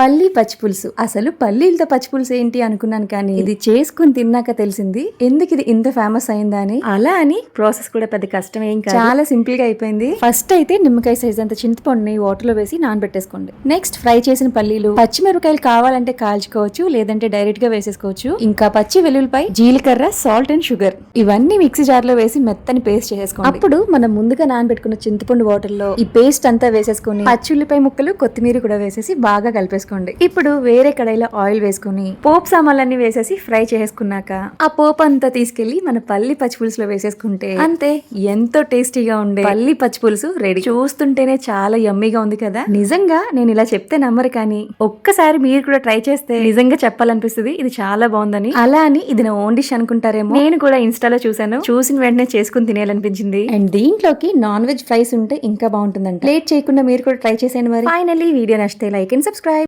పల్లి పచ్చిపులుసు. అసలు పల్లీలతో పచ్చిపులుసు ఏంటి అనుకున్నాను కానీ ఇది చేసుకుని తిన్నాక తెలిసింది. ఎందుకు ఇది ఇంత ఫేమస్ అయిందా అని. అలా అని ప్రాసెస్ కూడా పెద్ద కష్టం ఏం కాదు. చాలా సింపుల్గా అయిపోయింది. ఫస్ట్ అయితే నిమ్మకాయ సైజ్ అంత చింతపండుని వాటర్లో వేసి నానబెట్టేసుకోండి. నెక్స్ట్ ఫ్రై చేసిన పల్లీలు. పచ్చిమిరపకాయలు కావాలంటే కాల్చుకోవచ్చు లేదంటే డైరెక్ట్గా వేసేసుకోవచ్చు. ఇంకా పచ్చి వెల్లుల్లిపై జీలకర్ర సాల్ట్ అండ్ షుగర్. ఇవన్నీ మిక్సీ జార్లో వేసి మెత్తని పేస్ట్ చేసేసుకోండి. అప్పుడు మనం ముందుగా నానబెట్టుకున్న చింతపండు వాటర్లో ఈ పేస్ట్ అంతా వేసేసుకొని పచ్చి ఉల్లిపాయ ముక్కలు కొత్తిమీర కూడా వేసేసి బాగా కలిపేసుకోండి. ఇప్పుడు వేరే కడాయిలో ఆయిల్ వేసుకుని పోపు సామాన్లన్నీ వేసేసి ఫ్రై చేసుకున్నాక ఆ పోపు అంతా తీసుకెళ్ళి మన పల్లి పచ్చి పులుసులో వేసేసుకుంటే అంతే ఎంతో టేస్టీగా ఉండే పల్లి పచ్చి పులుసు రెడీ. చూస్తుంటేనే చాలా యమ్మీగా ఉంది కదా? నిజంగా నేను ఇలా చెప్తే నమ్మరు కానీ ఒక్కసారి మీరు కూడా ట్రై చేస్తే నిజంగా చెప్పాలనిపిస్తుంది. ఇది చాలా బాగుందని. అలా అని ఇది నా ఓన్ డిష్ అనుకుంటారేమో. నేను కూడా ఇన్స్టాలో చూసాను చూసిన వెంటనే చేసుకుని తినేయాలనిపించింది. అండ్ దీంట్లోకి నాన్ వెజ్ ఫ్రైస్ ఉంటే ఇంకా బాగుంటుందంట. లేట్ చేయకుండా మీరు కూడా ట్రై చేసేయండి మరి. ఫైనల్లీ వీడియో నచ్చితే లైక్ అండ్ సబ్స్క్రైబ్.